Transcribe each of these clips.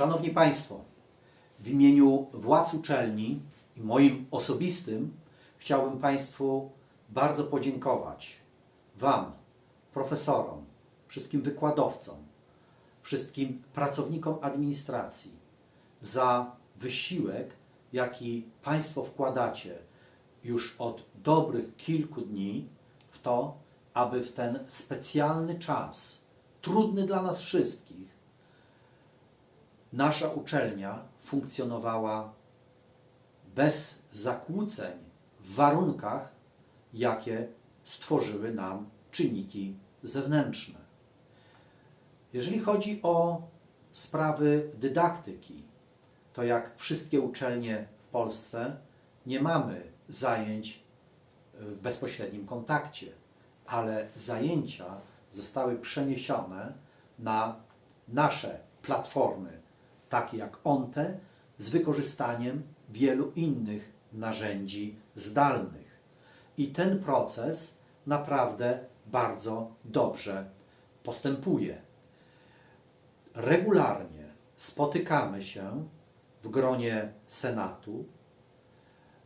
Szanowni Państwo, w imieniu władz uczelni i moim osobistym chciałbym Państwu bardzo podziękować Wam, profesorom, wszystkim wykładowcom, wszystkim pracownikom administracji za wysiłek, jaki Państwo wkładacie już od dobrych kilku dni w to, aby w ten specjalny czas, trudny dla nas wszystkich, nasza uczelnia funkcjonowała bez zakłóceń w warunkach, jakie stworzyły nam czynniki zewnętrzne. Jeżeli chodzi o sprawy dydaktyki, to jak wszystkie uczelnie w Polsce, nie mamy zajęć w bezpośrednim kontakcie, ale zajęcia zostały przeniesione na nasze platformy, takie jak ONTE, z wykorzystaniem wielu innych narzędzi zdalnych. I ten proces naprawdę bardzo dobrze postępuje. Regularnie spotykamy się w gronie Senatu,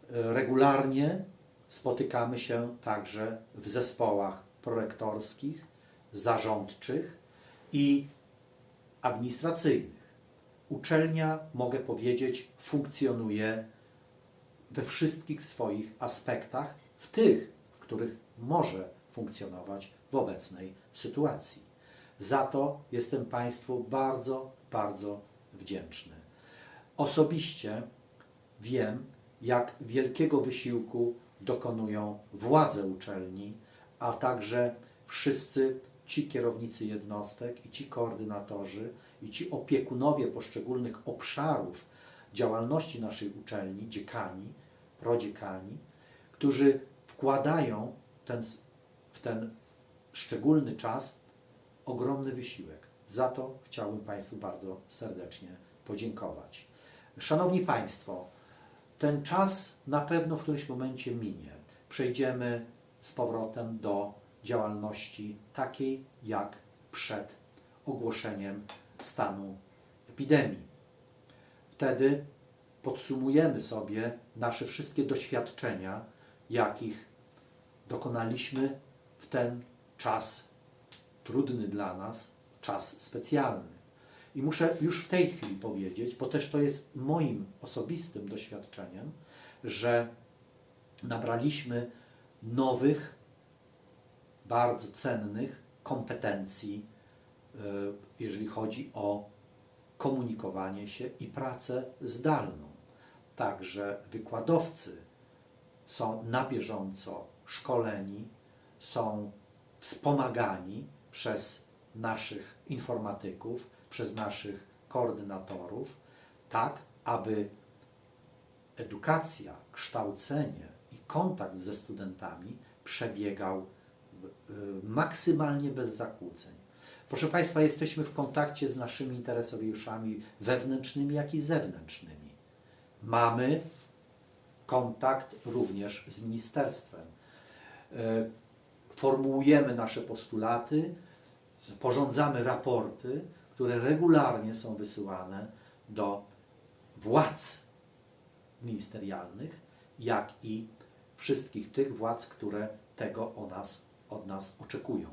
regularnie spotykamy się także w zespołach prorektorskich, zarządczych i administracyjnych. Uczelnia, mogę powiedzieć, funkcjonuje we wszystkich swoich aspektach, w tych, w których może funkcjonować w obecnej sytuacji. Za to jestem Państwu bardzo, bardzo wdzięczny. Osobiście wiem, jak wielkiego wysiłku dokonują władze uczelni, a także wszyscy ci kierownicy jednostek i ci koordynatorzy i ci opiekunowie poszczególnych obszarów działalności naszej uczelni, dziekani, prodziekani, którzy wkładają ten, w ten szczególny czas ogromny wysiłek. Za to chciałbym Państwu bardzo serdecznie podziękować. Szanowni Państwo, ten czas na pewno w którymś momencie minie. Przejdziemy z powrotem do działalności takiej jak przed ogłoszeniem stanu epidemii. Wtedy podsumujemy sobie nasze wszystkie doświadczenia, jakich dokonaliśmy w ten czas trudny dla nas, czas specjalny. I muszę już w tej chwili powiedzieć, bo też to jest moim osobistym doświadczeniem, że nabraliśmy nowych, bardzo cennych kompetencji, e, jeżeli chodzi o komunikowanie się i pracę zdalną. Także wykładowcy są na bieżąco szkoleni, są wspomagani przez naszych informatyków, przez naszych koordynatorów, tak aby edukacja, kształcenie i kontakt ze studentami przebiegał maksymalnie bez zakłóceń. Proszę Państwa, jesteśmy w kontakcie z naszymi interesariuszami wewnętrznymi, jak i zewnętrznymi. Mamy kontakt również z ministerstwem. Y, Formułujemy nasze postulaty, sporządzamy raporty, które regularnie są wysyłane do władz ministerialnych, jak i wszystkich tych władz, które tego o nas, od nas oczekują.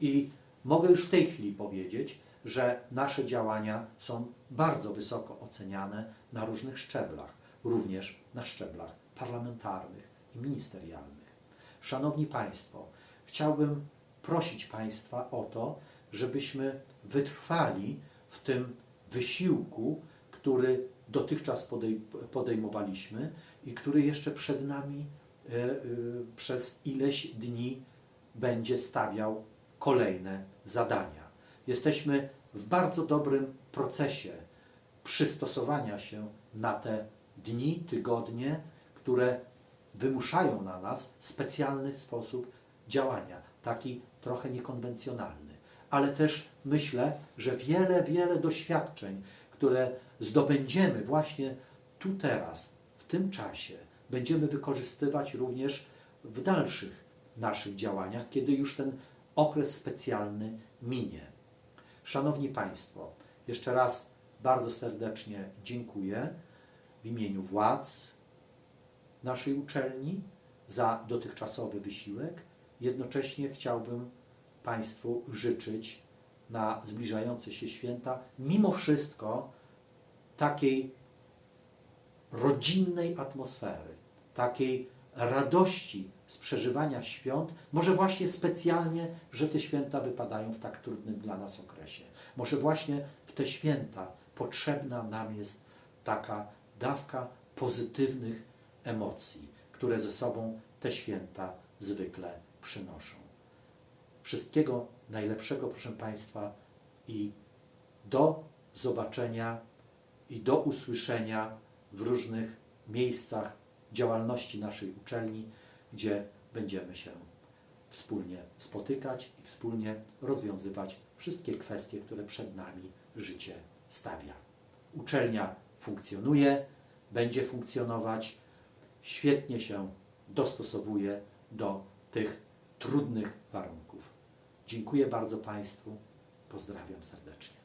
I mogę już w tej chwili powiedzieć, że nasze działania są bardzo wysoko oceniane na różnych szczeblach, również na szczeblach parlamentarnych i ministerialnych. Szanowni Państwo, chciałbym prosić Państwa o to, żebyśmy wytrwali w tym wysiłku, który dotychczas podej podejmowaliśmy i który jeszcze przed nami e, e, przez ileś dni będzie stawiał kolejne zadania. Jesteśmy w bardzo dobrym procesie przystosowania się na te dni, tygodnie, które wymuszają na nas specjalny sposób działania, taki trochę niekonwencjonalny. Ale też myślę, że wiele, wiele doświadczeń, które zdobędziemy właśnie tu teraz, w tym czasie, będziemy wykorzystywać również w dalszych naszych działaniach, kiedy już ten okres specjalny minie. Szanowni Państwo, jeszcze raz bardzo serdecznie dziękuję w imieniu władz naszej uczelni za dotychczasowy wysiłek. Jednocześnie chciałbym Państwu życzyć na zbliżające się święta, mimo wszystko, takiej rodzinnej atmosfery, takiej radości z przeżywania świąt, może właśnie specjalnie, że te święta wypadają w tak trudnym dla nas okresie. Może właśnie w te święta potrzebna nam jest taka dawka pozytywnych emocji, które ze sobą te święta zwykle przynoszą. Wszystkiego najlepszego, proszę Państwa, i do zobaczenia i do usłyszenia w różnych miejscach działalności naszej uczelni, gdzie będziemy się wspólnie spotykać i wspólnie rozwiązywać wszystkie kwestie, które przed nami życie stawia. Uczelnia funkcjonuje, będzie funkcjonować, świetnie się dostosowuje do tych trudnych warunków. Dziękuję bardzo Państwu, pozdrawiam serdecznie.